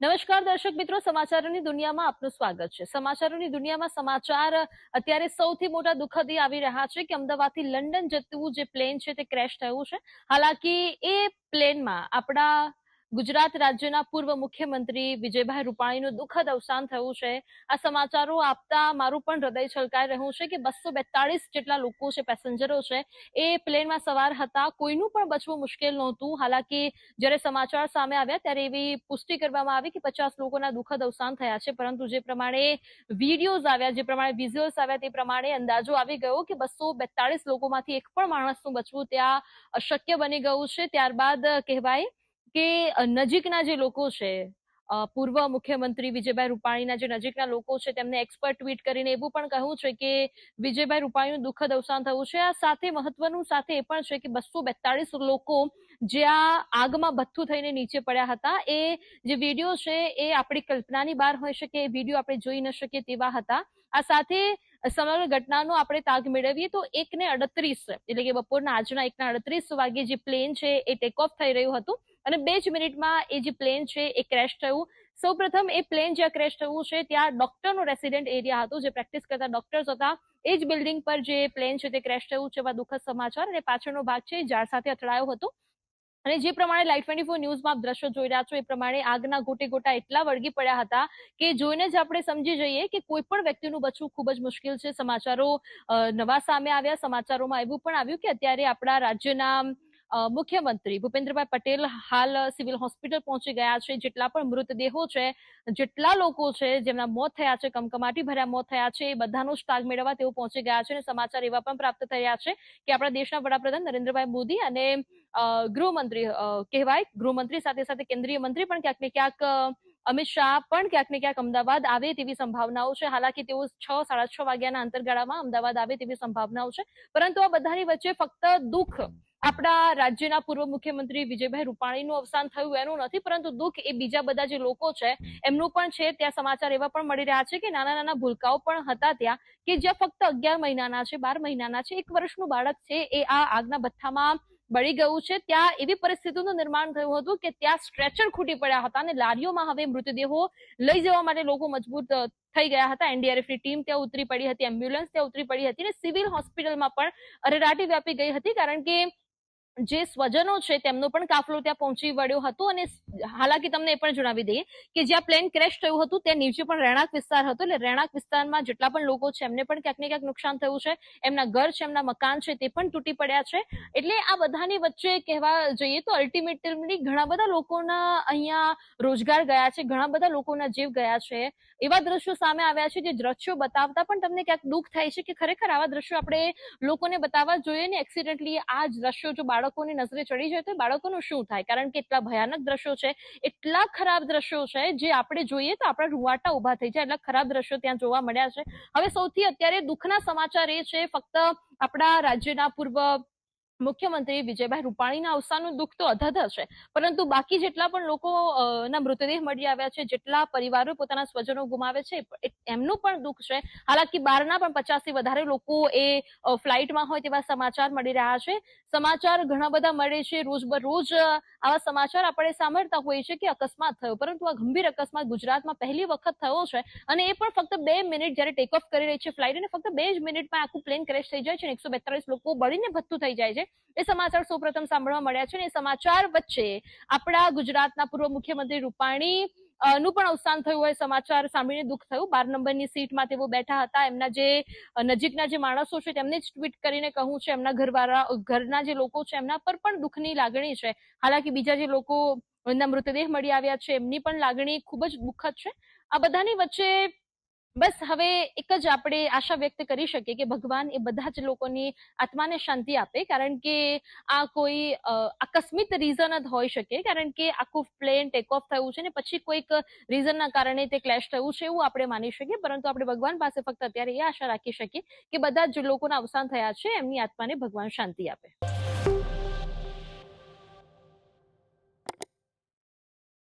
નમસ્કાર દર્શક મિત્રો, સમાચારોની દુનિયામાં આપનું સ્વાગત છે. સમાચારોની દુનિયામાં સમાચાર અત્યારે સૌથી મોટા દુઃખદ આવી રહ્યા છે કે અમદાવાદથી લંડન જતું જે પ્લેન છે તે ક્રેશ થયું છે. હાલાકી એ પ્લેનમાં આપણા ગુજરાત રાજ્યના પૂર્વ મુખ્યમંત્રી વિજયભાઈ રૂપાણીનું દુઃખદ અવસાન થયું છે. આ સમાચારો આપતા મારું પણ હૃદય છલકાઈ રહ્યું છે કે બસો બેતાળીસ જેટલા લોકો છે, પેસેન્જરો છે, એ પ્લેનમાં સવાર હતા. કોઈનું પણ બચવું મુશ્કેલ નહોતું. હાલાકી જ્યારે સમાચાર સામે આવ્યા ત્યારે એવી પુષ્ટિ કરવામાં આવી કે પચાસ લોકોના દુઃખદ અવસાન થયા છે. પરંતુ જે પ્રમાણે વિડીયોઝ આવ્યા, જે પ્રમાણે વિઝ્યુઅલ્સ આવ્યા, તે પ્રમાણે અંદાજો આવી ગયો કે બસો બેતાળીસ લોકોમાંથી એક પણ માણસનું બચવું ત્યાં અશક્ય બની ગયું છે. ત્યારબાદ કહેવાય કે નજીકના જે લોકો છે પૂર્વ મુખ્યમંત્રી વિજયભાઈ રૂપાણીના જે નજીકના લોકો છે, તેમને એક્સપર્ટ ટ્વીટ કરીને એવું પણ કહ્યું છે કે, વિજયભાઈ રૂપાણીનું દુઃખદ અવસાન થયું છે. આ સાથે મહત્વનું સાથે એ પણ છે કે, બસો બેતાળીસ લોકો જે આ આગમાં ભથ્થું થઈને નીચે પડ્યા હતા, એ જે વીડિયો છે એ આપણી કલ્પનાની બહાર હોઈ શકે, એ વીડિયો આપણે જોઈ ન શકીએ તેવા હતા. આ સાથે સમગ્ર ઘટનાનો આપણે તાગ મેળવીએ તો એક ને અડત્રીસ, એટલે કે બપોરના આજના એકના અડત્રીસ વાગે જે પ્લેન છે એ ટેક ઓફ થઈ રહ્યું હતું. અને બે જ મિનિટમાં એ જે પ્લેન છે એ ક્રેશ થયું. સૌપ્રથમ એ પ્લેન જ્યાં ક્રેશ થયું છે, ત્યાં ડોક્ટરનો રેસિડેન્ટ એરિયા હતો, જે પ્રેક્ટિસ કરતા ડોક્ટર્સ હતા. એ જ બિલ્ડિંગ પર જે પ્લેન છે તે ક્રેશ થયું છે, એવા દુઃખદ સમાચાર. અને પાછળનો ભાગ છે ઝાડ સાથે અથડાયો હતો. અને જે પ્રમાણે લાઈવ ટ્વેન્ટી ફોર ન્યૂઝમાં આપ દ્રશ્યો જોઈ રહ્યા છો, એ પ્રમાણે આગના ગોટે ગોટા એટલા વળગી પડ્યા હતા કે જોઈને જ આપણે સમજી જઈએ કે કોઈ પણ વ્યક્તિનું બચવું ખૂબ જ મુશ્કેલ છે. સમાચારો નવા સામે આવ્યા, સમાચારોમાં એવું પણ આવ્યું કે અત્યારે આપણા રાજ્યના મુખ્યમંત્રી ભૂપેન્દ્રભાઈ પટેલ હાલ સિવિલ હોસ્પિટલ પહોંચી ગયા છે. જેટલા પણ મૃતદેહો છે, જેટલા લોકો છે, જેમના મોત થયા છે કમકમાટી ભર્યા મોત થયા છે, એ બધાનો જ તાગ મેળવવા તેઓ પહોંચી ગયા છે અને સમાચાર એવા પણ પ્રાપ્ત થયા છે કે આપણા દેશના વડાપ્રધાન નરેન્દ્રભાઈ મોદી અને ગૃહમંત્રી કહેવાય ગૃહમંત્રી સાથે સાથે કેન્દ્રીય મંત્રી પણ ક્યાંક ને ક્યાંક અમિત શાહ પણ ક્યાંક ને ક્યાંક અમદાવાદ આવે તેવી સંભાવનાઓ છે. હાલાકી તેઓ છ, સાડા છ વાગ્યાના અંતરગાળામાં અમદાવાદ આવે તેવી સંભાવનાઓ છે. પરંતુ આ બધાની વચ્ચે ફક્ત દુઃખ આપણા રાજ્યના પૂર્વ મુખ્યમંત્રી વિજયભાઈ રૂપાણીનું અવસાન થયું એનું નથી, પરંતુ દુઃખ એ બીજા બધા જે લોકો છે, એમનું પણ છે. ત્યાં સમાચાર એવા પણ મળી રહ્યા છે કે નાના નાના ભૂલકાઓ પણ હતા ત્યાં કે જ્યાં ફક્ત અગિયાર મહિનાના છે, બાર મહિનાના છે. એક વર્ષનું બાળક છે એ આ આગના ભથ્થામાં બળી ગયું છે. ત્યાં એવી પરિસ્થિતિનું નિર્માણ થયું હતું કે ત્યાં સ્ટ્રેચર ખૂટી પડ્યા હતા અને લારીઓમાં હવે મૃતદેહો લઈ જવા માટે લોકો મજબૂત થઈ ગયા હતા. એનડીઆરએફની ટીમ ત્યાં ઉતરી પડી હતી, એમ્બ્યુલન્સ ત્યાં ઉતરી પડી હતી અને સિવિલ હોસ્પિટલમાં પણ અરેરાટી વ્યાપી ગઈ હતી કારણ કે જે સ્વજનો છે તેમનો પણ કાફલો ત્યાં પહોંચી વળ્યો હતો અને હાલાકી તમને એ પણ જણાવી દઈએ કે જ્યાં પ્લેન ક્રેશ થયું હતું, ત્યાં નીચે પણ રહેણાંક વિસ્તાર હતો એટલે રહેણાંક વિસ્તારમાં જેટલા પણ લોકો છે એમને પણ ક્યાંક ને ક્યાંક નુકસાન થયું છે. એમના ઘર છે, એમના મકાન છે તે પણ તૂટી પડ્યા છે. એટલે આ બધાની વચ્ચે કહેવા જઈએ તો અલ્ટિમેટલી ઘણા બધા લોકોના અહીંયા રોજગાર ગયા છે, ઘણા બધા લોકોના જીવ ગયા છે. એવા દ્રશ્યો સામે આવ્યા છે જે દ્રશ્યો બતાવતા પણ તમને ક્યાંક દુઃખ થાય છે કે ખરેખર આવા દ્રશ્યો આપણે લોકોને બતાવવા જોઈએ ને? એક્સિડન્ટલી આ દ્રશ્યો જો બાળકોની નજરે ચડી જાય તો બાળકોનું શું થાય? કારણ કે એટલા ભયાનક દ્રશ્યો છે, એટલા ખરાબ દ્રશ્યો છે, જે આપણે જોઈએ તો આપણા રૂવાટા ઊભા થઈ જાય, એટલા ખરાબ દ્રશ્યો ત્યાં જોવા મળ્યા છે. હવે સૌથી અત્યારે દુઃખના સમાચાર એ છે, ફક્ત આપણા રાજ્યના પૂર્વ મુખ્યમંત્રી વિજયભાઈ રૂપાણીના અવસાનનું દુઃખ તો અધધ છે પરંતુ બાકી જેટલા પણ લોકોના મૃતદેહ મળી આવ્યા છે, જેટલા પરિવારો પોતાના સ્વજનો ગુમાવે છે એમનું પણ દુઃખ છે. હાલાકી બહારના પણ પચાસથી વધારે લોકો એ ફ્લાઇટમાં હોય તેવા સમાચાર મળી રહ્યા છે. સમાચાર ઘણા બધા મળે છે. રોજબરોજ આવા સમાચાર આપણે સાંભળતા હોઈએ છીએ કે અકસ્માત થયો. પરંતુ આ ગંભીર અકસ્માત ગુજરાતમાં પહેલી વખત થયો છે અને એ પણ ફક્ત બે મિનિટ જ્યારે ટેક ઓફ કરી રહી છે ફ્લાઇટ, અને ફક્ત બે જ મિનિટમાં આખું પ્લેન ક્રેશ થઈ જાય છે એકસો બેતાલીસ લોકો બળીને ભથ્થું થઈ જાય છે. એ સમાચાર સૌપ્રથમ સાંભળવા મળ્યા છે અને એ સમાચાર વચ્ચે આપણા ગુજરાતના પૂર્વ મુખ્યમંત્રી રૂપાણી નું પણ અવસાન થયું હોય, સમાચાર સાંભળીને દુઃખ થયું. બાર નંબરની સીટમાં તેઓ બેઠા હતા. એમના જે નજીકના જે માણસો છે તેમને જ ટ્વીટ કરીને કહું છે, એમના ઘરવાળા, ઘરના જે લોકો છે એમના પર પણ દુઃખની લાગણી છે. હાલાકી બીજા જે લોકો એમના મૃતદેહ મળી આવ્યા છે, એમની પણ લાગણી ખૂબ જ દુઃખદ છે. આ બધાની વચ્ચે બસ હવે એક જ આપણે આશા વ્યક્ત કરી શકીએ કે ભગવાન એ બધા જ લોકોની આત્માને શાંતિ આપે, કારણ કે આ કોઈ આકસ્મિક રીઝન જ હોઈ શકે, કારણ કે આખું પ્લેન ટેક ઓફ થયું છે ને પછી કોઈક રીઝનના કારણે તે ક્લેશ થયું છે એવું આપણે માની શકીએ, પરંતુ આપણે ભગવાન પાસે ફક્ત અત્યારે એ આશા રાખી શકીએ કે બધા જ લોકોના અવસાન થયા છે, એમની આત્માને ભગવાન શાંતિ આપે.